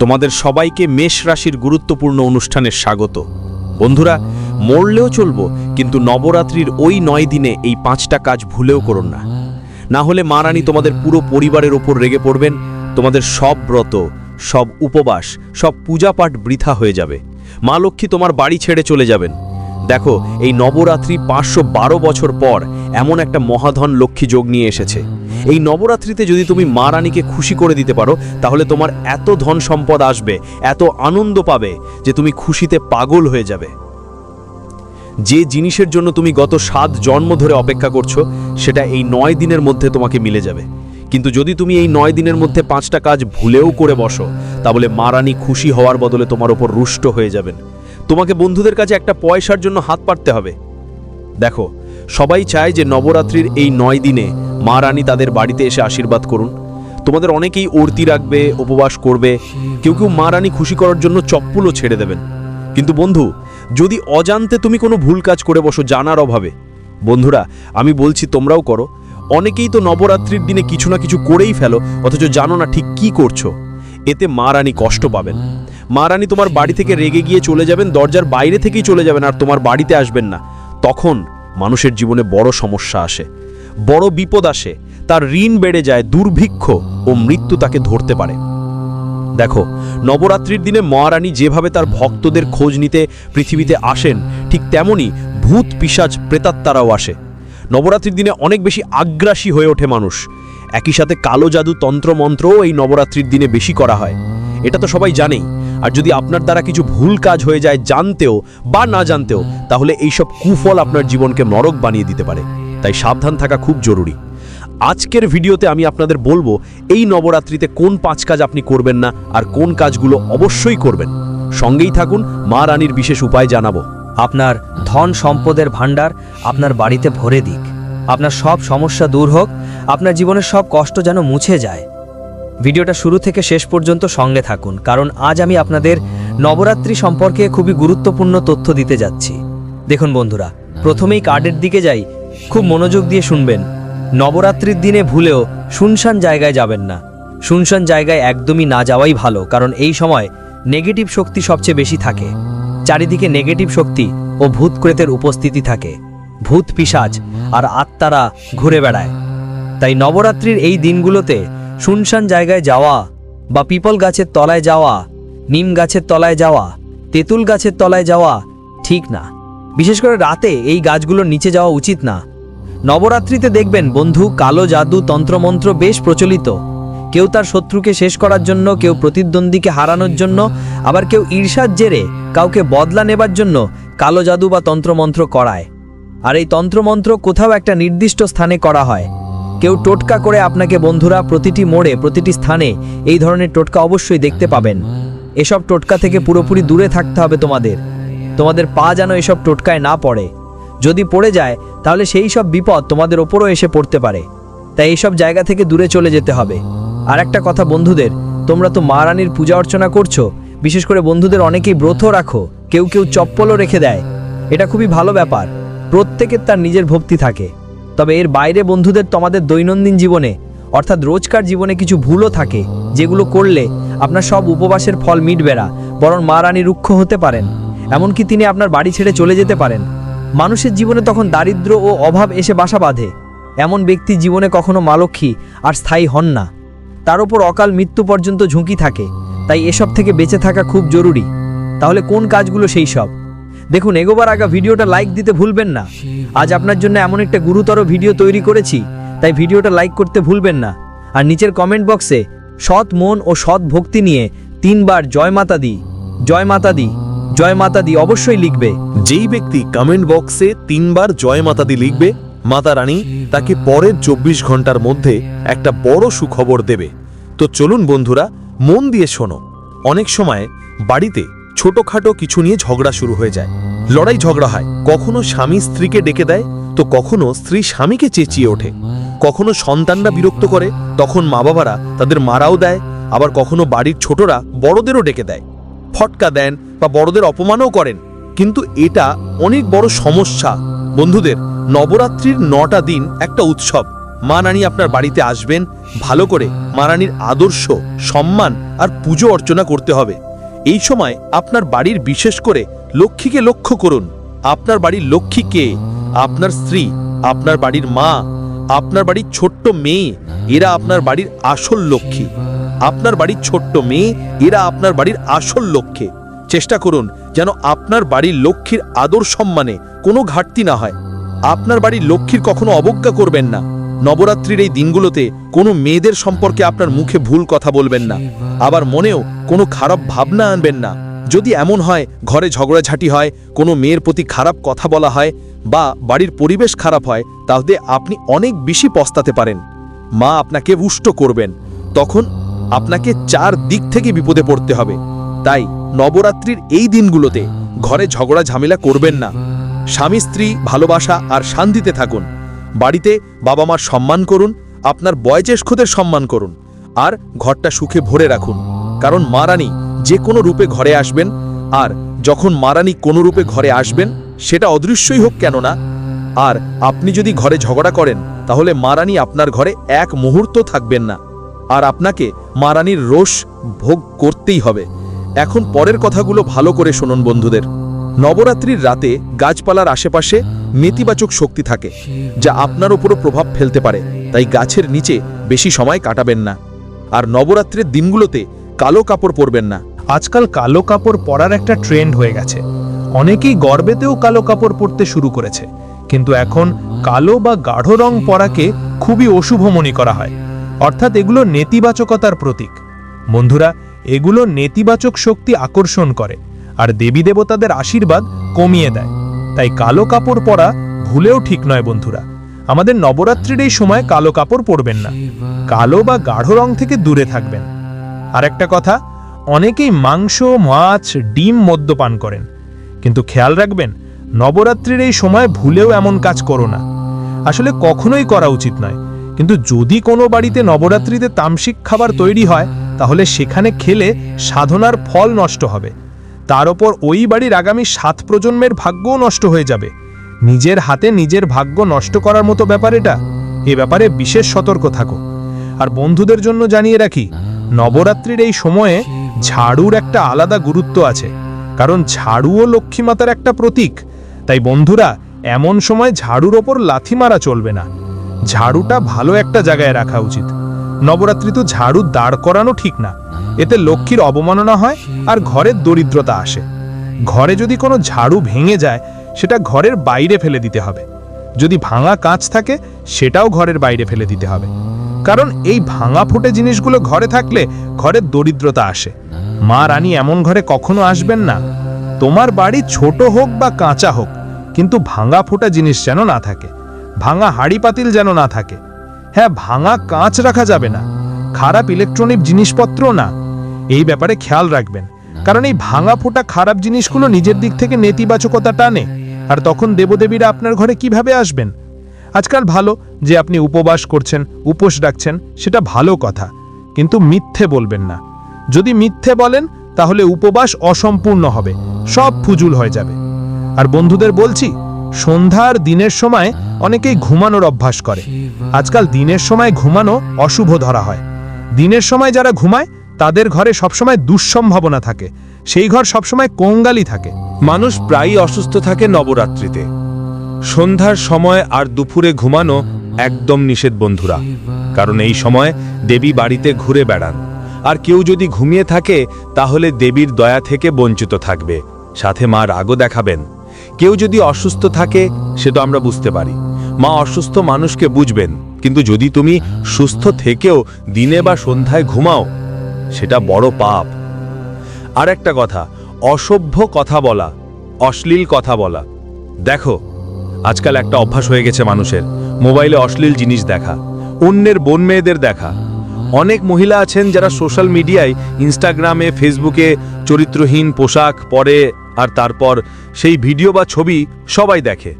তোমাদের সবাইকে মেষ রাশির গুরুত্বপূর্ণ অনুষ্ঠানে স্বাগত। বন্ধুরা, মরলেও চলবো, কিন্তু নবরাত্রির ওই নয় দিনে এই পাঁচটা কাজ ভুলেও করুন না। না হলে মা রানী তোমাদের পুরো পরিবারের ওপর রেগে পড়বেন, তোমাদের সব ব্রত, সব উপবাস, সব পূজাপাঠ বৃথা হয়ে যাবে। মা লক্ষ্মী তোমার বাড়ি ছেড়ে চলে যাবেন। দেখো, এই নবরাত্রি পাঁচশো বারো বছর পর এমন একটা মহাধন লক্ষ্মী যোগ নিয়ে এসেছে। এই নবরাত্রিতে যদি তুমি মা রানীকে খুশি করে দিতে পারো, তাহলে তোমার এত ধন সম্পদ আসবে, এত আনন্দ পাবে যে তুমি খুশিতে পাগল হয়ে যাবে। যে জিনিসের জন্য তুমি গত সাত জন্ম ধরে অপেক্ষা করছ, সেটা এই নয় দিনের মধ্যে তোমাকে মিলে যাবে। কিন্তু যদি তুমি এই নয় দিনের মধ্যে পাঁচটা কাজ ভুলেও করে বসো, তাহলে মা রানী খুশি হওয়ার বদলে তোমার ওপর রুষ্ট হয়ে যাবেন। তোমাকে বন্ধুদের কাছে একটা পয়সার জন্য হাত পাততে হবে। দেখো, সবাই চায় যে নবরাত্রির এই নয় দিনে মা রানী তাদের বাড়িতে এসে আশীর্বাদ করুন। তোমাদের অনেকেই অর্তি রাখবে, উপবাস করবে, কেউ কেউ মা রানী খুশি করার জন্য চপ্পুলও ছেড়ে দেবেন। কিন্তু বন্ধু, যদি অজান্তে তুমি কোনো ভুল কাজ করে বসো জানার অভাবে, বন্ধুরা, আমি বলছি তোমরাও করো। অনেকেই তো নবরাত্রির দিনে কিছু না কিছু করেই ফেলো, অথচ জানো না ঠিক কি করছ। এতে মা রানী কষ্ট পাবেন। মা রানী তোমার বাড়ি থেকে রেগে গিয়ে চলে যাবেন, দরজার বাইরে থেকেই চলে যাবেন আর তোমার বাড়িতে আসবেন না। তখন মানুষের জীবনে বড় সমস্যা আসে, বড় বিপদ আসে, তার ঋণ বেড়ে যায়, দুর্ভিক্ষ ও মৃত্যু তাকে ধরতে পারে। দেখো, নবরাত্রির দিনে মহারানী যেভাবে তার ভক্তদের খোঁজ নিতে পৃথিবীতে আসেন, ঠিক তেমনি ভূত পিসাজ প্রেতাত্মারাও আসে। নবরাত্রির দিনে অনেক বেশি আগ্রাসী হয়ে ওঠে মানুষ। একই সাথে কালো জাদু তন্ত্রমন্ত্রও এই নবরাত্রির দিনে বেশি করা হয়। এটা তো সবাই জানেই আর যদি আপনার দ্বারা কিছু ভুল কাজ হয়ে যায় জানতেও বা না জানতেও, তাহলে এইসব কুফল আপনার জীবনকে নরক বানিয়ে দিতে পারে। তাই সাবধান থাকা খুব জরুরি। আজকের ভিডিওতে আমি আপনাদের বলব, এই নবরাত্রিতে কোন পাঁচ কাজ আপনি করবেন না আর কোন কাজগুলো অবশ্যই করবেন। সঙ্গেই থাকুন, মা রানীর বিশেষ উপায় জানাব। আপনার ধন সম্পদের ভাণ্ডার আপনার বাড়িতে ভরে দিক। আপনার সব সমস্যা দূর হোক, আপনার জীবনের সব কষ্ট যেন মুছে যায়। ভিডিওটা শুরু থেকে শেষ পর্যন্ত সঙ্গে থাকুন, কারণ আজ আমি আপনাদের নবরাত্রি সম্পর্কে খুবই গুরুত্বপূর্ণ তথ্য দিতে যাচ্ছি। দেখুন বন্ধুরা, প্রথমেই কার্ডের দিকে যাই, খুব মনোযোগ দিয়ে শুনবেন। নবরাত্রির দিনে ভুলেও শুনশান জায়গায় যাবেন না। শুনশান জায়গায় একদমই না যাওয়াই ভালো, কারণ এই সময় নেগেটিভ শক্তি সবচেয়ে বেশি থাকে। চারিদিকে নেগেটিভ শক্তি ও ভূতক্রেতের উপস্থিতি থাকে। ভূত পিসাজ আর আত্মারা ঘুরে বেড়ায়। তাই নবরাত্রির এই দিনগুলোতে শুনশান জায়গায় যাওয়া, বা পিপল গাছের তলায় যাওয়া, নিম গাছের তলায় যাওয়া, তেঁতুল গাছের তলায় যাওয়া, ঠিক না। বিশেষ করে রাতে এই গাছগুলোর নিচে যাওয়া উচিত না। নবরাত্রিতে দেখবেন বন্ধু, কালো জাদু তন্ত্রমন্ত্র বেশ প্রচলিত। কেউ তার শত্রুকে শেষ করার জন্য, কেউ প্রতিদ্বন্দ্বীকে হারানোর জন্য, আবার কেউ ঈর্ষার জেরে কাউকে বদলা নেবার জন্য কালো জাদু বা তন্ত্রমন্ত্র করায়। আর এই তন্ত্রমন্ত্র কোথাও একটা নির্দিষ্ট স্থানে করা হয়। কেউ টোটকা করে আপনাকে বন্ধুরা প্রতিটি মোড়ে, প্রতিটি স্থানে এই ধরনের টোটকা অবশ্যই দেখতে পাবেন। এসব টোটকা থেকে পুরোপুরি দূরে থাকতে হবে তোমাদের। তোমাদের পা যেন এসব টোটকায় না পড়ে। যদি পড়ে যায়, তাহলে সেই সব বিপদ তোমাদের ওপরও এসে পড়তে পারে। তাই এইসব জায়গা থেকে দূরে চলে যেতে হবে। আর একটা কথা বন্ধুদের, তোমরা তো মা রানীর পূজা অর্চনা করছ। বিশেষ করে বন্ধুদের অনেকেই ব্রত রাখো, কেউ কেউ চপ্পলও রেখে দেয়। এটা খুবই ভালো ব্যাপার। প্রত্যেকের তার নিজের ভক্তি থাকে। তবে এর বাইরে বন্ধুদের তোমাদের দৈনন্দিন জীবনে, অর্থাৎ রোজকার জীবনে কিছু ভুলও থাকে, যেগুলো করলে আপনার সব উপবাসের ফল মিটবে না, বরং মা রানী রুক্ষ হতে পারেন। এমনকি তিনি আপনার বাড়ি ছেড়ে চলে যেতে পারেন। মানুষের জীবনে তখন দারিদ্র্য ও অভাব এসে বাসা বাঁধে। এমন ব্যক্তি জীবনে কখনো মালক্ষী আর স্থায়ী হন না। তার উপর অকাল মৃত্যু পর্যন্ত ঝুঁকি থাকে, তাই এসব থেকে বেঁচে থাকা খুব জরুরি। তাহলে কোন কাজগুলো সেই সব? দেখুন, এগোবার আগা ভিডিওটা লাইক দিতে ভুলবেন না। আজ আপনার জন্য এমন একটা গুরুতর ভিডিও তৈরি করেছি, তাই ভিডিওটা লাইক করতে ভুলবেন না। আর নিচের কমেন্ট বক্সে সৎ মন ও সৎ ভক্তি নিয়ে তিনবার জয় মাতা দি, জয় মাতা দি, জয় মাতা দি অবশ্যই লিখবে। যেই ব্যক্তি কমেন্ট বক্সে তিনবার জয় মাতা দি লিখবে, মাতা রানী তাকে পরের চব্বিশ ঘণ্টার মধ্যে একটা বড় সুখবর দেবে। তো চলুন বন্ধুরা, মন দিয়ে শোনো। অনেক সময় বাড়িতে ছোটখাটো কিছু নিয়ে ঝগড়া শুরু হয়ে যায়। লড়াই ঝগড়া হয়। কখনো স্বামী স্ত্রীকে ডেকে দেয়, তো কখনো স্ত্রী স্বামীকে চেঁচিয়ে ওঠে। কখনো সন্তানরা বিরক্ত করে, তখন মা বাবারা তাদের মারাও দেয়, আবার কখনো বাড়ির ছোটরা বড়দেরও ডেকে দেয়। ফটকা দেন বা বড়দের অপমানও করেন। কিন্তু এটা অনেক বড় সমস্যা। বন্ধুদের, নবরাত্রির নটা দিন একটা উৎসব। মা রানী আপনার বাড়িতে আসবেন, ভালো করে মা রানীর আদর্শ, সম্মান আর পুজো অর্চনা করতে হবে। এই সময় আপনার বাড়ির বিশেষ করে লক্ষ্মীকে লক্ষ্য করুন। আপনার বাড়ির লক্ষ্মী কে? আপনার স্ত্রী, আপনার বাড়ির মা, আপনার বাড়ির ছোট্ট মেয়ে, এরা আপনার বাড়ির আসল লক্ষ্মী। আপনার বাড়ির ছোট্ট মেয়ে, এরা আপনার বাড়ির আসল লক্ষ্যে চেষ্টা করুন যেন আপনার বাড়ির লক্ষ্মীর আদর সম্মানে কোনো ঘাটতি না হয়। আপনার বাড়ির লক্ষ্মীর কখনো অবজ্ঞা করবেন না। নবরাত্রির এই দিনগুলোতে কোনো মেয়েদের সম্পর্কে আপনার মুখে ভুল কথা বলবেন না। আবার মনেও কোনো খারাপ ভাবনা আনবেন না। যদি এমন হয়, ঘরে ঝগড়াঝাটি হয়, কোনো মেয়ের প্রতি খারাপ কথা বলা হয় বা বাড়ির পরিবেশ খারাপ হয়, তাহলে আপনি অনেক বেশি পস্তাতে পারেন। মা আপনাকে রুষ্ট করবেন। তখন আপনাকে চার দিক থেকে বিপদে পড়তে হবে। তাই নবরাত্রির এই দিনগুলোতে ঘরে ঝগড়া ঝামেলা করবেন না। স্বামী স্ত্রী ভালোবাসা আর শান্তিতে থাকুন। বাড়িতে বাবা মার সম্মান করুন, আপনার বয়োজ্যেষ্ঠদের সম্মান করুন, আর ঘরটা সুখে ভরে রাখুন। কারণ মারানি যে কোনো রূপে ঘরে আসবেন, আর যখন মারানি কোনো রূপে ঘরে আসবেন, সেটা অদৃশ্যই হোক কেন না? আর আপনি যদি ঘরে ঝগড়া করেন, তাহলে মারানি আপনার ঘরে এক মুহূর্ত থাকবেন না। আর আপনাকে মারানির রোষ ভোগ করতেই হবে। এখন পরের কথাগুলো ভালো করে শুনুন বন্ধুদের। নবরাত্রির রাতে গাছপালার আশেপাশে নেতিবাচক শক্তি থাকে, যা আপনার উপরও প্রভাব ফেলতে পারে। তাই গাছের নিচে বেশি সময় কাটাবেন না। আর নবরাত্রির দিনগুলোতে কালো কাপড় পরবেন না। আজকাল কালো কাপড় পরার একটা ট্রেন্ড হয়ে গেছে। অনেকেই গর্বেতেও কালো কাপড় পরতে শুরু করেছে। কিন্তু এখন কালো বা গাঢ় রং পরাকে খুবই অশুভ মনে করা হয়। অর্থাৎ এগুলো নেতিবাচকতার প্রতীক। বন্ধুরা, এগুলো নেতিবাচক শক্তি আকর্ষণ করে। আর দেবী দেবতাদের আশীর্বাদ কমিয়ে দেয়। তাই কালো কাপড় পরা ভুলেও ঠিক নয় বন্ধুরা। আমাদের নবরাত্রির এই সময় কালো কাপড় পরবেন না। কালো বা গাঢ় রং থেকে দূরে থাকবেন। আর একটা কথা, অনেকেই মাংস, মাছ, ডিম মদ্যপান করেন। কিন্তু খেয়াল রাখবেন, নবরাত্রির এই সময় ভুলেও এমন কাজ করো না। আসলে কখনোই করা উচিত নয়। কিন্তু যদি কোনো বাড়িতে নবরাত্রিতে তামসিক খাবার তৈরি হয়, তাহলে সেখানে খেলে সাধনার ফল নষ্ট হবে। তার ওপর ওই বাড়ির আগামী সাত প্রজন্মের ভাগ্যও নষ্ট হয়ে যাবে। নিজের হাতে নিজের ভাগ্য নষ্ট করার মতো ব্যাপার এটা। এ ব্যাপারে বিশেষ সতর্ক থাকো। আর বন্ধুদের জন্য জানিয়ে রাখি, নবরাত্রির এই সময়ে ঝাড়ুর একটা আলাদা গুরুত্ব আছে। কারণ ঝাড়ুও লক্ষ্মীমাতার একটা প্রতীক। তাই বন্ধুরা, এমন সময় ঝাড়ুর ওপর লাথি মারা চলবে না। ঝাড়ুটা ভালো একটা জায়গায় রাখা উচিত। নবরাত্রি তো ঝাড়ু দাঁড় করানো ঠিক না। এতে লক্ষ্মীর অবমাননা হয় আর ঘরের দরিদ্রতা আসে। ঘরে যদি কোনো ঝাড়ু ভেঙে যায়, সেটা ঘরের বাইরে ফেলে দিতে হবে। যদি ভাঙা কাঁচ থাকে, সেটাও ঘরের বাইরে ফেলে দিতে হবে। কারণ এই ভাঙা ফুটে জিনিসগুলো ঘরে থাকলে ঘরের দরিদ্রতা আসে। মা রানী এমন ঘরে কখনো আসবেন না। তোমার বাড়ি ছোট হোক বা কাঁচা হোক, কিন্তু ভাঙা ফোটা জিনিস যেন না থাকে। ভাঙা হাড়ি পাতিল যেন না থাকে। হ্যাঁ ভাঙা কাঁচ রাখা যাবে না। খারাপ ইলেকট্রনিক জিনিসপত্র না। এই ব্যাপারে খেয়াল রাখবেন। কারণ এই ভাঙা ফোটা খারাপ জিনিসগুলো নিজের দিক থেকে নেতিবাচকতা টানে। আর তখন দেবদেবীরা আপনার ঘরে কীভাবে আসবেন? আজকাল ভালো যে আপনি উপবাস করছেন, উপোস রাখছেন, সেটা ভালো কথা। কিন্তু মিথ্যে বলবেন না। যদি মিথ্যে বলেন, তাহলে উপবাস অসম্পূর্ণ হবে, সব ফুজুল হয়ে যাবে। আর বন্ধুদের বলছি সন্ধ্যার দিনের সময় অনেকেই ঘুমানোর অভ্যাস করে। আজকাল দিনের সময় ঘুমানো অশুভ ধরা হয়। দিনের সময় যারা ঘুমায় তাদের ঘরে সবসময় দুঃসম্ভাবনা থাকে। সেই ঘর সবসময় কঙ্গালি থাকে। মানুষ প্রায়ই অসুস্থ থাকে নবরাত্রিতে। সন্ধ্যার সময় আর দুপুরে ঘুমানো একদম নিষেধ বন্ধুরা। কারণ এই সময় দেবী বাড়িতে ঘুরে বেড়ান। আর কেউ যদি ঘুমিয়ে থাকে, তাহলে দেবীর দয়া থেকে বঞ্চিত থাকবে। সাথে মা রাগও দেখাবেন। কেউ যদি অসুস্থ থাকে, সে তো আমরা বুঝতে পারি। মা অসুস্থ মানুষকে বুঝবেন। কিন্তু যদি তুমি সুস্থ থেকেও দিনে বা সন্ধ্যায় ঘুমাও সেটা বড় পাপ। আর একটা কথা, অসভ্য কথা বলা, অশ্লীল কথা বলা। দেখো, আজকাল একটা অভ্যাস হয়ে গেছে মানুষের, মোবাইলে অশ্লীল জিনিস দেখা, অন্যের বোন মেয়েদের দেখা। অনেক মহিলা আছেন যারা সোশ্যাল মিডিয়ায় ইনস্টাগ্রামে, ফেসবুকে চরিত্রহীন পোশাক পরে আর তারপর সেই ভিডিও বা ছবি সবাই দেখে।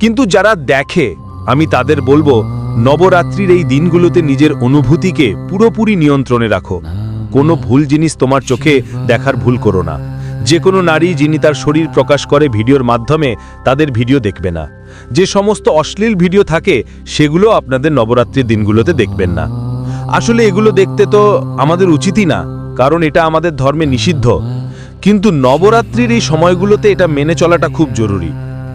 কিন্তু যারা দেখে, আমি তাদের বলব, নবরাত্রির এই দিনগুলোতে নিজের অনুভূতিকে পুরোপুরি নিয়ন্ত্রণে রাখো। কোনো ভুল জিনিস তোমার চোখে দেখার ভুল করো না। যে কোনো নারী যিনি তার শরীর প্রকাশ করে ভিডিওর মাধ্যমে তাদের ভিডিও দেখবে না। যে সমস্ত অশ্লীল ভিডিও থাকে, সেগুলো আপনাদের নবরাত্রির দিনগুলোতে দেখবেন না। আসলে এগুলো দেখতে তো আমাদের উচিতই না, কারণ এটা আমাদের ধর্মে নিষিদ্ধ। কিন্তু নবরাত্রির এই সময়গুলোতে এটা মেনে চলাটা খুব জরুরি।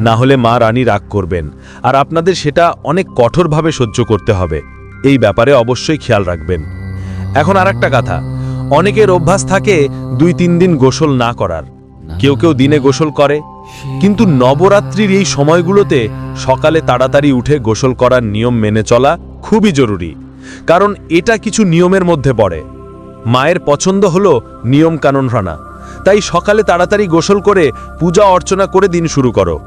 না হলে মা রানী রাগ করবেন, আর আপনাদের সেটা অনেক কঠোরভাবে সহ্য করতে হবে। এই ব্যাপারে অবশ্যই খেয়াল রাখবেন। এখন আর একটা কথা অনেকের অভ্যাস থাকে দুই তিন দিন গোসল না করার। কেউ কেউ দিনে গোসল করে। কিন্তু নবরাত্রির এই সময়গুলোতে সকালে তাড়াতাড়ি উঠে গোসল করার নিয়ম মেনে চলা খুবই জরুরি। কারণ এটা কিছু নিয়মের মধ্যে পড়ে। মায়ের পছন্দ হলো নিয়ম কানুন রানা। তাই সকালে তাড়াতাড়ি গোসল করে পূজা অর্চনা করে দিন শুরু করো।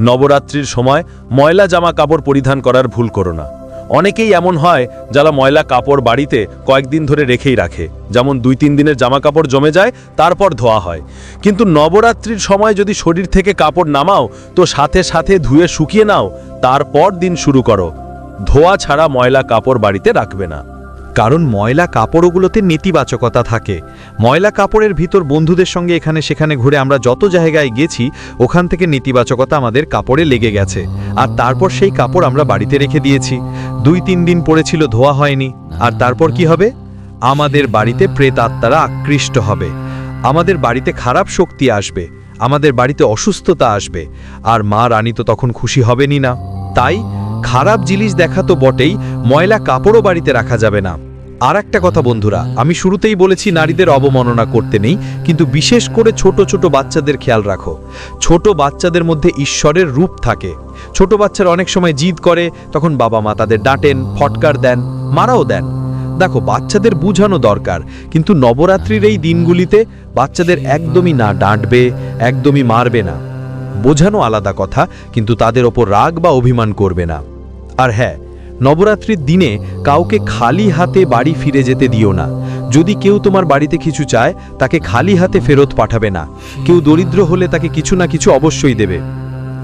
নবরাত্রির সময় ময়লা জামা কাপড় পরিধান করার ভুল করো না। অনেকেই এমন হয় যারা ময়লা কাপড় বাড়িতে কয়েকদিন ধরে রেখেই রাখে। যেমন দুই তিন দিনের জামা কাপড় জমে যায়, তারপর ধোয়া হয়। কিন্তু নবরাত্রির সময় যদি শরীর থেকে কাপড় নামাও, তো সাথে সাথে ধুয়ে শুকিয়ে নাও, তারপর দিন শুরু করো। ধোয়া ছাড়া ময়লা কাপড় বাড়িতে রাখবে না। কারণ ময়লা কাপড়গুলোতে নেতিবাচকতা থাকে। ময়লা কাপড়ের ভিতর বন্ধুদের সঙ্গে এখানে সেখানে ঘুরে আমরা যত জায়গায় গেছি, ওখান থেকে নেতিবাচকতা আমাদের কাপড়ে লেগে গেছে। আর তারপর সেই কাপড় আমরা বাড়িতে রেখে দিয়েছি। দুই তিন দিন পড়েছিল, ধোয়া হয়নি। আর তারপর কি হবে? আমাদের বাড়িতে প্রেতাত্মারা আকৃষ্ট হবে। আমাদের বাড়িতে খারাপ শক্তি আসবে। আমাদের বাড়িতে অসুস্থতা আসবে। আর মা রানী তো তখন খুশি হবেনই না। তাই খারাপ জিনিস দেখা তো বটেই, ময়লা কাপড়ও বাড়িতে রাখা যাবে না। আর একটা কথা বন্ধুরা, আমি শুরুতেই বলেছি নারীদের অবমাননা করতে নেই, কিন্তু বিশেষ করে ছোট ছোট বাচ্চাদের খেয়াল রাখো। ছোট বাচ্চাদের মধ্যে ঈশ্বরের রূপ থাকে। ছোট বাচ্চারা অনেক সময় জিদ করে, তখন বাবা মা তাদের ডাঁটেন, ফটকার দেন, মারাও দেন। দেখো, বাচ্চাদের বুঝানো দরকার, কিন্তু নবরাত্রির এই দিনগুলিতে বাচ্চাদের একদমই না ডাঁটবে, একদমই মারবে না। বোঝানো আলাদা কথা, কিন্তু তাদের ওপর রাগ বা অভিমান করবে না। আর হ্যাঁ নবরাত্রির দিনে কাউকে খালি হাতে বাড়ি ফিরে যেতে দিও না। যদি কেউ তোমার বাড়িতে কিছু চায়, তাকে খালি হাতে ফেরত পাঠাবে না। কেউ দরিদ্র হলে তাকে কিছু না কিছু অবশ্যই দেবে।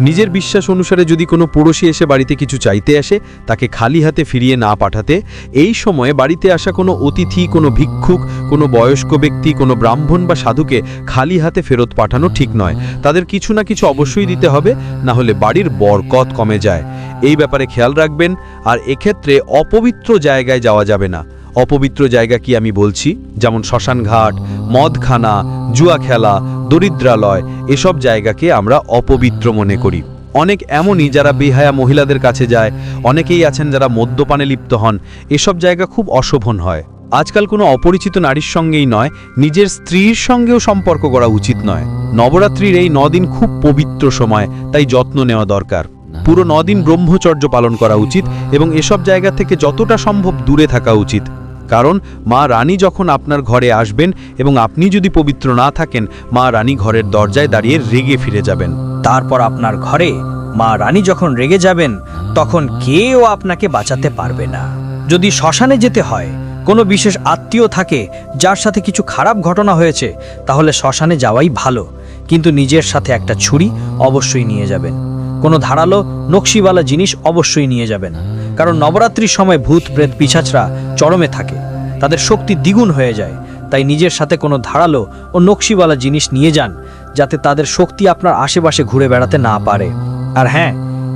নিজের বিশ্বাস অনুসারে যদি কোনো পড়োশি এসে বাড়িতে কিছু চাইতে আসে, তাকে খালি হাতে ফিরিয়ে না পাঠাতে, এই সময়ে বাড়িতে আসা কোনো অতিথি, কোনো ভিক্ষুক, কোনো বয়স্ক ব্যক্তি, কোনো ব্রাহ্মণ বা সাধুকে খালি হাতে ফেরত পাঠানো ঠিক নয়। তাদের কিছু না কিছু অবশ্যই দিতে হবে, না হলে বাড়ির বরকত কমে যায়। এই ব্যাপারে খেয়াল রাখবেন, আর এক্ষেত্রে অপবিত্র জায়গায় যাওয়া যাবে না। অপবিত্র জায়গা কি আমি বলছি? যেমন শ্মশানঘাট, মদখানা জুয়া খেলা দরিদ্রালয়, এসব জায়গাকে আমরা অপবিত্র মনে করি। অনেক এমনই যারা বেহায়া মহিলাদের কাছে যায়, অনেকেই আছেন যারা মদ্যপানে লিপ্ত হন, এসব জায়গা খুব অশোভন হয়। আজকাল কোনো অপরিচিত নারীর সঙ্গেই নয়, নিজের স্ত্রীর সঙ্গেও সম্পর্ক করা উচিত নয়। নবরাত্রির এই নদিন খুব পবিত্র সময়, তাই যত্ন নেওয়া দরকার। পুরো নদিন ব্রহ্মচর্য পালন করা উচিত এবং এসব জায়গা থেকে যতটা সম্ভব দূরে থাকা উচিত। কারণ মা রানী যখন আপনার ঘরে আসবেন এবং আপনি যদি পবিত্র না থাকেন, মা রানী ঘরের দরজায় দাঁড়িয়ে রেগে ফিরে যাবেন। তারপর আপনার ঘরে মা রানী যখন রেগে যাবেন, তখন কেউ আপনাকে বাঁচাতে পারবে না। যদি শ্মশানে যেতে হয়, কোনো বিশেষ আত্মীয় থাকে, যার সাথে কিছু খারাপ ঘটনা হয়েছে, তাহলে শ্মশানে যাওয়াই ভালো। কিন্তু নিজের সাথে একটা ছুরি অবশ্যই নিয়ে যাবেন। কোনো ধারালো নকশিওয়ালা জিনিস অবশ্যই নিয়ে যাবেন। কারণ নবরাত্রির সময় ভূত, প্রেত, পিছাচরা চরমে থাকে। তাদের শক্তি দ্বিগুণ হয়ে যায়। তাই নিজের সাথে কোনো ধারালো ও নকশিওয়ালা জিনিস নিয়ে যান, যাতে তাদের শক্তি আপনার আশেপাশে ঘুরে বেড়াতে না পারে। আর হ্যাঁ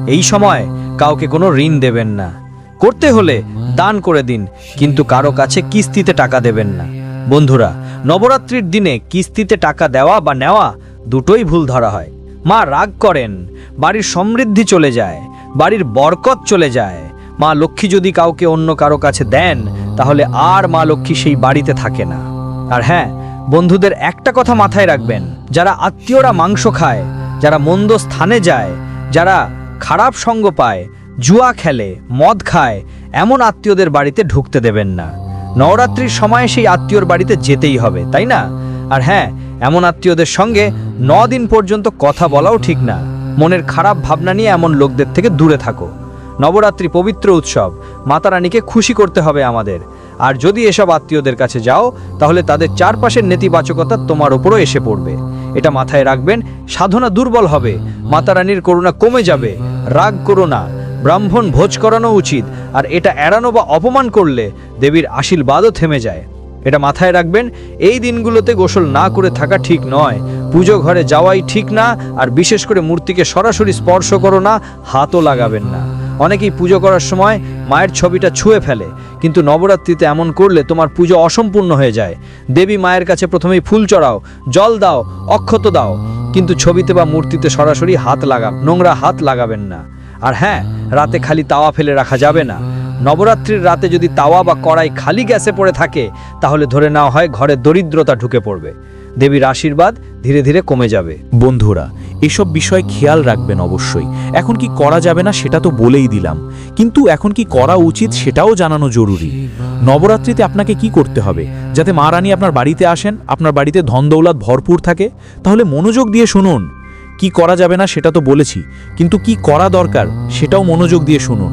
এই সময় কাউকে কোনো ঋণ দেবেন না। করতে হলে দান করে দিন, কিন্তু কারও কাছে কিস্তিতে টাকা দেবেন না। বন্ধুরা, নবরাত্রির দিনে কিস্তিতে টাকা দেওয়া বা নেওয়া দুটোই ভুল ধরা হয়। মা রাগ করেন, বাড়ির সমৃদ্ধি চলে যায়, বাড়ির বরকত চলে যায় মা লক্ষ্মী যদি কাউকে অন্য কারও কাছে দেন, তাহলে আর মা লক্ষ্মী সেই বাড়িতে থাকে না। আর হ্যাঁ বন্ধুদের একটা কথা মাথায় রাখবেন, যারা আত্মীয়রা মাংস খায়, যারা মন্দ স্থানে যায়, যারা খারাপ সঙ্গ পায়, জুয়া খেলে, মদ খায়, এমন আত্মীয়দের বাড়িতে ঢুকতে দেবেন না। নবরাত্রির সময় সেই আত্মীয়র বাড়িতে যেতেই হবে, তাই না? আর হ্যাঁ এমন আত্মীয়দের সঙ্গে ন দিন পর্যন্ত কথা বলাও ঠিক না। মনের খারাপ ভাবনা নিয়ে এমন লোকদের থেকে দূরে থাকো। নবরাত্রি পবিত্র উৎসব। মাতা রানীকে খুশি করতে হবে আমাদের। আর যদি এসব আত্মীয়দের কাছে যাও, তাহলে তাদের চারপাশের নেতিবাচকতা তোমার ওপরও এসে পড়বে। এটা মাথায় রাখবেন, সাধনা দুর্বল হবে মাতা রানীর করুণা কমে যাবে, রাগ করো না, ব্রাহ্মণ ভোজ করানো উচিত, আর এটা এড়ানো বা অপমান করলে দেবীর আশীর্বাদও থেমে যায়। এটা মাথায় রাখবেন, এই দিনগুলোতে গোসল না করে থাকা ঠিক নয়, পুজো ঘরে যাওয়াই ঠিক না, আর বিশেষ করে মূর্তিকে সরাসরি স্পর্শ করো না, হাতও লাগাবেন না। অনেকেই পুজো করার সময় মায়ের ছবিটা ছুঁয়ে ফেলে, কিন্তু নবরাত্রিতে এমন করলে তোমার পুজো অসম্পূর্ণ হয়ে যায়। দেবী মায়ের কাছে প্রথমেই ফুল চড়াও, জল দাও, অক্ষত দাও, কিন্তু ছবিতে বা মূর্তিতে সরাসরি হাত লাগা, নোংরা হাত লাগাবেন না। আর হ্যাঁ রাতে খালি তাওয়া ফেলে রাখা যাবে না। নবরাত্রির রাতে যদি তাওয়া বা কড়াই খালি গ্যাসে পড়ে থাকে, তাহলে ধরে নেওয়া হয় ঘরে দরিদ্রতা ঢুকে পড়বে। দেবীর আশীর্বাদ ধীরে ধীরে কমে যাবে। বন্ধুরা, এসব বিষয় খেয়াল রাখবেন অবশ্যই। এখন কি করা যাবে না সেটা তো বলেই দিলাম। কিন্তু এখন কি করা উচিত সেটাও জানানো জরুরি। নবরাত্রিতে আপনাকে কি করতে হবে? যাতে মা রানী আপনার বাড়িতে আসেন, আপনার বাড়িতে ধন দৌলত ভরপুর থাকে? তাহলে মনোযোগ দিয়ে শুনুন। কি করা যাবে না সেটা তো বলেছি, কিন্তু কি করা দরকার সেটাও মনোযোগ দিয়ে শুনুন।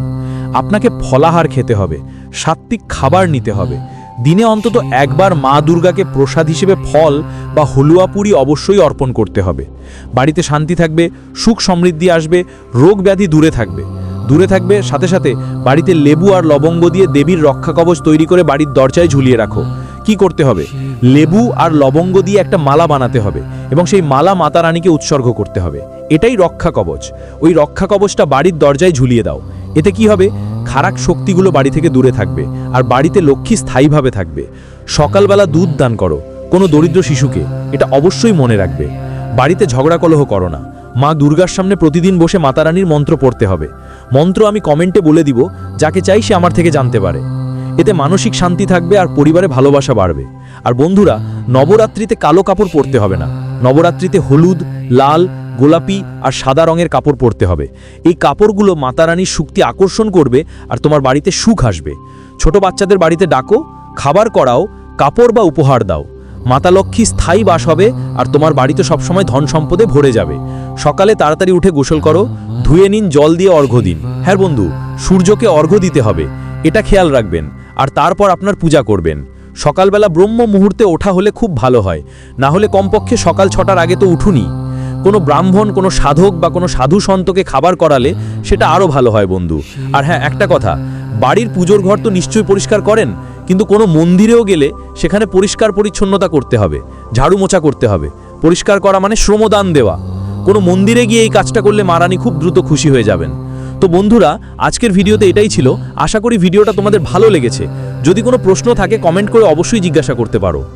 আপনাকে ফলাহার খেতে হবে, সাত্ত্বিক খাবার নিতে হবে দিনে অন্তত একবার মা দুর্গাকে প্রসাদ হিসেবে ফল বা হলুয়া পুরি অবশ্যই অর্পণ করতে হবে। বাড়িতে শান্তি থাকবে, সুখ সমৃদ্ধি আসবে, রোগ ব্যাধি দূরে থাকবে। দূরে থাকবে সাথে সাথে বাড়িতে লেবু আর লবঙ্গ দিয়ে দেবীর রক্ষা কবচ তৈরি করে বাড়ির দরজায় ঝুলিয়ে রাখো। কি করতে হবে? লেবু আর লবঙ্গ দিয়ে একটা মালা বানাতে হবে এবং সেই মালা মাতা রানীকে উৎসর্গ করতে হবে। এটাই রক্ষা কবচ। ওই রক্ষা কবচটা বাড়ির দরজায় ঝুলিয়ে দাও। এতে কি হবে? খারাপ শক্তিগুলো বাড়ি থেকে দূরে থাকবে আর বাড়িতে লক্ষ্মী স্থায়ীভাবে থাকবে। সকালবেলা দুধ দান করো, কোনো দরিদ্র শিশুকে, এটা অবশ্যই মনে রাখবে। বাড়িতে ঝগড়া কলহ করো না। মা দুর্গার সামনে প্রতিদিন বসে মাতারানীর মন্ত্র পড়তে হবে। মন্ত্র আমি কমেন্টে বলে দিব, যাকে চাই সে আমার থেকে জানতে পারে। এতে মানসিক শান্তি থাকবে আর পরিবারে ভালোবাসা বাড়বে। আর বন্ধুরা, নবরাত্রিতে কালো কাপড় পরতে হবে না। নবরাত্রিতে হলুদ, লাল গোলাপি আর সাদা রঙের কাপড় পরতে হবে। এই কাপড়গুলো মাতারানীর শক্তি আকর্ষণ করবে আর তোমার বাড়িতে সুখ আসবে। ছোট বাচ্চাদের বাড়িতে ডাকো, খাবার করাও, কাপড় বা উপহার দাও। মাতা লক্ষ্মী স্থায়ী বাস হবে আর তোমার বাড়িতে সবসময় ধন সম্পদে ভরে যাবে। সকালে তাড়াতাড়ি উঠে গোসল করো, ধুয়ে নিন, জল দিয়ে অর্ঘ্য দিন। হ্যাঁ বন্ধু, সূর্যকে অর্ঘ্য দিতে হবে, এটা খেয়াল রাখবেন। আর তারপর আপনার পূজা করবেন। সকালবেলা ব্রহ্ম মুহূর্তে ওঠা হলে খুব ভালো হয়। না হলে কমপক্ষে সকাল ছটার আগে তো উঠুনি কোনো ব্রাহ্মণ, কোনো সাধক বা কোনো সাধু সন্তকে খাবার করালে সেটা আরও ভালো হয় বন্ধু। আর হ্যাঁ একটা কথা, বাড়ির পুজোর ঘর তো নিশ্চয়ই পরিষ্কার করেন, কিন্তু কোনো মন্দিরেও গেলে সেখানে পরিষ্কার পরিচ্ছন্নতা করতে হবে, ঝাড়ু মোছা করতে হবে, পরিষ্কার করা মানে শ্রমদান দেওয়া। কোনো মন্দিরে গিয়ে এই কাজটা করলে মারানি খুব দ্রুত খুশি হয়ে যাবেন। তো বন্ধুরা, আজকের ভিডিওতে এটাই ছিল, আশা করি ভিডিওটা তোমাদের ভালো লেগেছে। যদি কোনো প্রশ্ন থাকে, কমেন্ট করে অবশ্যই জিজ্ঞাসা করতে পারো।